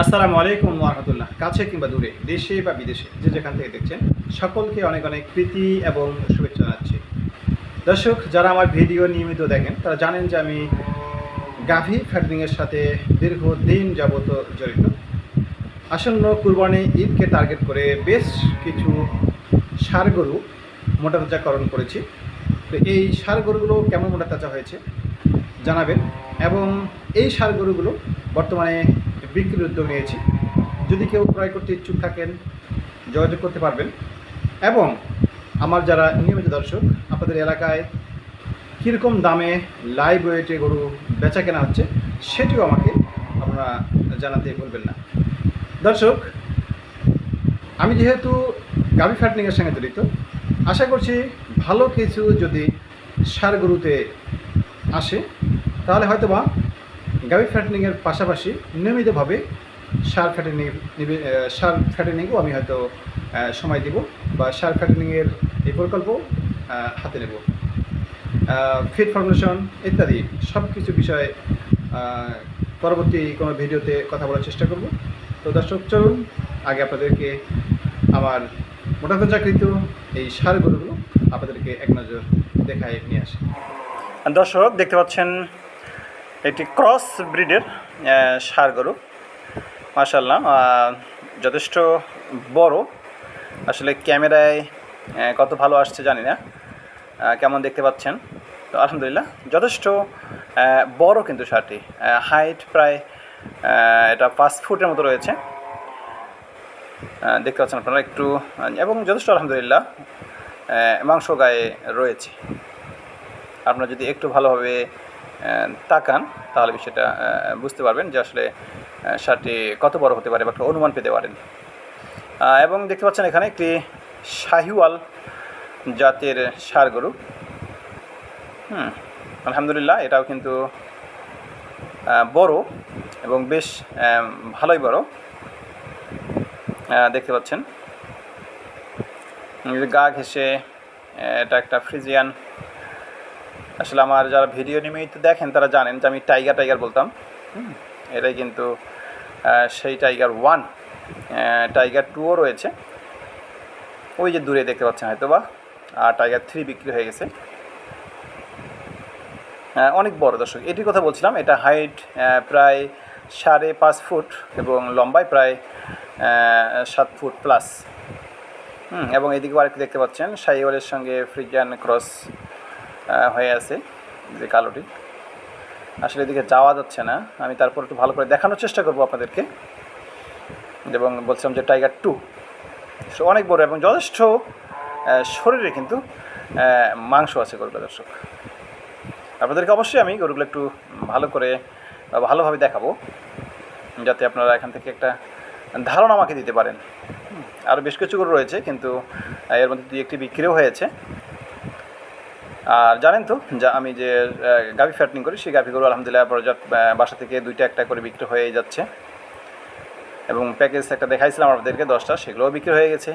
আসসালামু আলাইকুম রহমতুল্লাহ। কাছে কিংবা দূরে, দেশে বা বিদেশে, যে যেখান থেকে দেখছেন, সকলকে অনেক অনেক প্রীতি এবং শুভেচ্ছা জানাচ্ছি। দর্শক, যারা আমার ভিডিও নিয়মিত দেখেন, তারা জানেন যে আমি গাভী ফ্যাটারিংয়ের সাথে দীর্ঘদিন যাবত জড়িত। আসন্ন কুরবানি ঈদকে টার্গেট করে বেশ কিছু সার গরু মোটাতাজাকরণ করেছি। তো এই সার গরুগুলো কেমন মোটাতাজা হয়েছে জানাবেন এবং এই সার গরুগুলো বর্তমানে বিক্রির উদ্যোগ নিয়েছি। যদি কেউ ক্রয় করতে ইচ্ছুক থাকেন, যোগাযোগ করতে পারবেন। এবং আমার যারা নিয়মিত দর্শক, আপনাদের এলাকায় কীরকম দামে লাইভ ওয়েটে গরু বেচা কেনা হচ্ছে, সেটিও আমাকে আপনারা জানাতে বলবেন না। দর্শক, আমি যেহেতু গাভি ফ্যাটনিংয়ের সঙ্গে জড়িত, আশা করছি ভালো কিছু যদি সার গরুতে আসে, তাহলে হয়তো বা গাভি ফ্যাটেনিংয়ের পাশাপাশি নিয়মিতভাবে সার ফ্যাটেনিং সার ফ্যাটেনিংও আমি হয়তো সময় দিব বা সার ফ্যাটেনিংয়ের এই প্রকল্প হাতে নেব। ফিড ফর্মেশন ইত্যাদি সব কিছু বিষয়ে পরবর্তী কোনো ভিডিওতে কথা বলার চেষ্টা করব। তো দর্শক, চলুন, আগে আপনাদেরকে আমার মোটাতাজাকৃত এই সার গরুগুলো আপনাদেরকে এক নজর দেখায় নিয়ে আসি। দর্শক, দেখতে পাচ্ছেন একটি ক্রস ব্রিডের সার গরু। মাশাল্লাহ যথেষ্ট বড়। আসলে ক্যামেরায় কত ভালো আসছে জানি না কেমন দেখতে পাচ্ছেন। তো আলহামদুলিল্লাহ, যথেষ্ট বড় কিন্তু সারটি। হাইট প্রায় এটা পাঁচ ফুটের মতো রয়েছে। দেখতে পাচ্ছেন আপনারা একটু এবং যথেষ্ট আলহামদুলিল্লাহ মাংস গায়ে রয়েছে। আপনারা যদি একটু ভালোভাবে তাকান, তাহলে বিষয়টা বুঝতে পারবেন যে আসলে সারটি কত বড় হতে পারে বা একটা অনুমান পেতে পারেন। এবং দেখতে পাচ্ছেন এখানে একটি শাহিওয়াল জাতের সার গরু। হুম, আলহামদুলিল্লাহ, এটাও কিন্তু বড় এবং বেশ ভালোই বড়। দেখতে পাচ্ছেন। গা ঘেসে এটা একটা ফ্রিজিয়ান আসলে আমার যারা ভিডিও নিয়মিত দেখেন, তারা জানেন যে আমি টাইগার টাইগার বলতাম। এটাই কিন্তু সেই টাইগার ওয়ান টাইগার টুও রয়েছে। ওই যে দূরে দেখতে পাচ্ছেন হয়তো বা আর টাইগার থ্রি বিক্রি হয়ে গেছে। অনেক বড় দর্শক। এটির কথা বলছিলাম, এটা হাইট প্রায় সাড়ে পাঁচ ফুট এবং লম্বায় প্রায় সাত ফুট প্লাস এবং এদিকে আরেকটি দেখতে পাচ্ছেন, সাইওয়ালের সঙ্গে ফ্রিজিয়ান ক্রস হয়ে আছে যে কালোটি। আসলে এদিকে যাওয়া যাচ্ছে না। আমি তারপর একটু ভালো করে দেখানোর চেষ্টা করব আপনাদেরকে। এবং বলছিলাম যে টাইগার টু অনেক বড় এবং যথেষ্ট শরীরে কিন্তু মাংস আছে গরুটা, দর্শক। আপনাদেরকে অবশ্যই আমি গরুগুলো একটু ভালো করে ভালোভাবে দেখাবো, যাতে আপনারা এখান থেকে একটা ধারণা আমাকে দিতে পারেন। আরও বেশ কিছু গরু রয়েছে, কিন্তু এর মধ্যে দুই একটি বিক্রিও হয়েছে। আর জানেন তো, যা আমি যে গাভি ফ্যাটনিং করি, সেই গাভিগুলো আলহামদুলিল্লাহ পর্যাপ্ত বাসা থেকে দুইটা একটা করে বিক্রি হয়ে যাচ্ছে। এবং প্যাকেজ একটা দেখাইছিলাম আপনাদেরকে, দশটা, সেগুলোও বিক্রি হয়ে গেছে।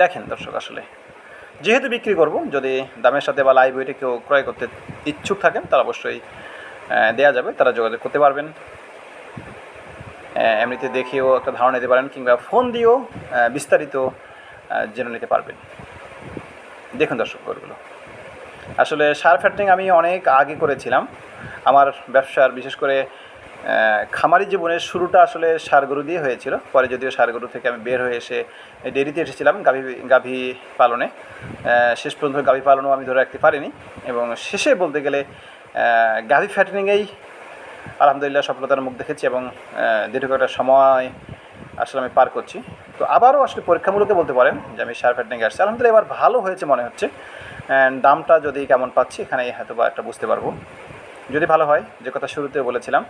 দেখেন দর্শক আসলে, যেহেতু বিক্রি করব, যদি দামের সাথে বা লাইভ ওয়েটে কেউ ক্রয় করতে ইচ্ছুক থাকেন, তারা অবশ্যই দেয়া যাবে, তারা যোগাযোগ করতে পারবেন। এমনিতে দেখেও একটা ধারণা নিতে পারেন, কিংবা ফোন দিয়েও বিস্তারিত জেনে নিতে পারবেন। দেখুন দর্শক গরুগুলো আসলে সার ফ্যাটিং আমি অনেক আগে করেছিলাম। আমার ব্যবসার, বিশেষ করে খামারি জীবনের শুরুটা আসলে সার গরু দিয়ে হয়েছিল। পরে যদিও সার গরু থেকে আমি বের হয়ে এসে ডেরিতে এসেছিলাম গাভী গাভী পালনে। শেষ পর্যন্ত গাভী পালনও আমি ধরে রাখতে পারিনি এবং শেষে বলতে গেলে গাভী ফ্যাটনিংয়েই আলহামদুলিল্লাহ সফলতার মুখ দেখেছি এবং দীর্ঘ একটা সময় আসলে আমি পার করছি। তো আবারও আসলে পরীক্ষামূলকে বলতে পারেন যে আমি সার ফ্যাটিং আসছি আলহামদুলিল্লাহ এবার ভালো হয়েছে মনে হচ্ছে। And দামটা যদি কেমন পাচ্ছি এখানে হয়তো বা একটা বুঝতে পারব। যদি ভালো হয়, যে কথা শুরুতে বলেছিলাম,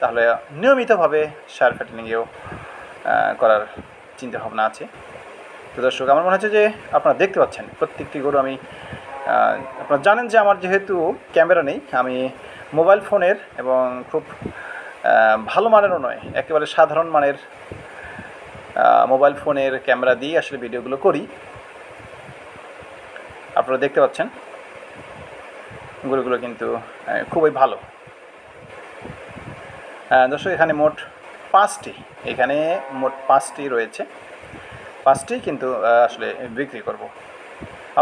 তাহলে নিয়মিতভাবে সার ফ্যাটেনিংয়েও করার চিন্তা ভাবনা আছে। তো দর্শক, আমার মনে হচ্ছে যে আপনারা দেখতে পাচ্ছেন, প্রত্যেকটি গরু আমি আপনারা জানেন যে আমার যেহেতু ক্যামেরা নেই, আমি মোবাইল ফোনের এবং খুব ভালো মানেরও নয়, একেবারে সাধারণ মানের মোবাইল ফোনের ক্যামেরা দিয়ে আসলে ভিডিওগুলো করি। আপনারা দেখতে পাচ্ছেন গরুগুলো কিন্তু খুবই ভালো। দর্শক এখানে মোট পাঁচটি এখানে মোট পাঁচটি রয়েছে। পাঁচটি কিন্তু আসলে বিক্রি করব।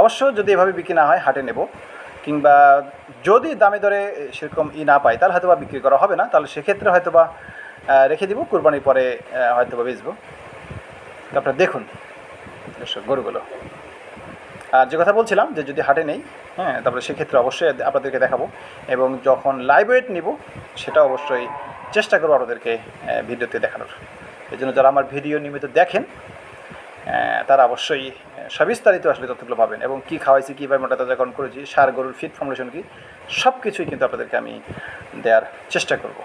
অবশ্য যদি এভাবে বিক্রি না হয় হাটে নেব। কিংবা যদি দামে দরে সেরকম ই না পাই তাহলে হয়তো বা বিক্রি করা হবে না। তাহলে সেক্ষেত্রে হয়তো বা রেখে দিব কুরবানির পরে আহ, হয়তো বা বেচবো। তারপরে দেখুন। দর্শক গরুগুলো। আর যে কথা বলছিলাম যে যদি হাটে নেই হ্যাঁ তারপরে সেক্ষেত্রে অবশ্যই আপনাদেরকে দেখাবো। এবং যখন লাইভ ওয়েট নিব সেটা অবশ্যই চেষ্টা করব আপনাদেরকে ভিডিওতে দেখানোর। এই জন্য যারা আমার ভিডিও নিয়মিত দেখেন তারা অবশ্যই সবিস্তারিত আসলে তথ্যগুলো পাবেন এবং কী খাওয়াইছি কীভাবে মোটা তাজাকরণ করেছি সার গরুর ফিট ফর্মুলেশন কী সব কিছুই কিন্তু আপনাদেরকে আমি দেওয়ার চেষ্টা করব।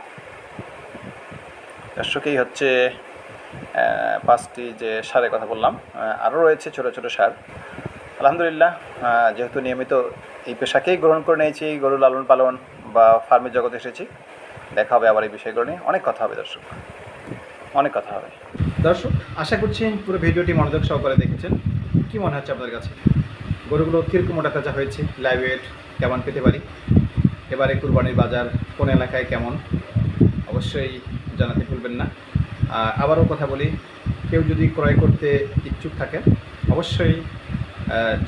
দর্শকেই হচ্ছে আহ, পাঁচটি যে সারের কথা বললাম আরও রয়েছে ছোটো ছোটো সার। আলহামদুলিল্লাহ যেহেতু নিয়মিত এই পেশাকেই গ্রহণ করে নিয়েছি, গরু লালন পালন বা ফার্মের জগতে এসেছি, দেখা হবে আবার এই বিষয়গুলো নিয়ে। অনেক কথা হবে, দর্শক। অনেক কথা হবে। দর্শক, আশা করছি পুরো ভিডিওটি মনোযোগ সহকারে দেখেছেন। কি মনে হচ্ছে আপনাদের কাছে? গরুগুলো কীরকম মোটা তাজা হয়েছে? লাইভ ওয়েট কেমন পেতে পারি? এবারে কুরবানির বাজার কোন এলাকায় কেমন? অবশ্যই জানাতে ভুলবেন না। আবারও কথা বলি, কেউ যদি ক্রয় করতে ইচ্ছুক থাকেন, অবশ্যই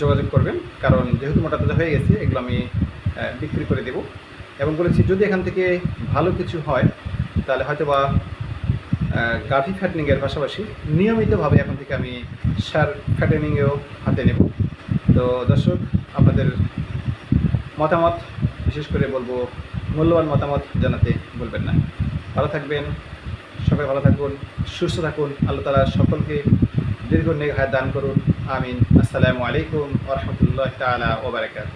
যোগাযোগ করবেন, কারণ যেহেতু মোটা তাজা হয়ে গেছে, এগুলো আমি বিক্রি করে দেব। এবং বলেছি, যদি এখান থেকে ভালো কিছু হয়, তাহলে হয়তো বা গাভি ফ্যাটনিংয়ের পাশাপাশি নিয়মিতভাবে এখন থেকে আমি সার ফ্যাটেনিংয়েও হাতে নেব। তো দর্শক, আপনাদের মতামত, বিশেষ করে বলব, মূল্যবান মতামত জানাতে বলবেন না। ভালো থাকবেন। সবাই ভালো থাকুন, সুস্থ থাকুন। আল্লাহ তালা সকলকে দীর্ঘ নেঘায় দান করুন। আমিন। আসসালামু আলাইকুম ওরহমতুল্লাহ তালা ওবরাকাত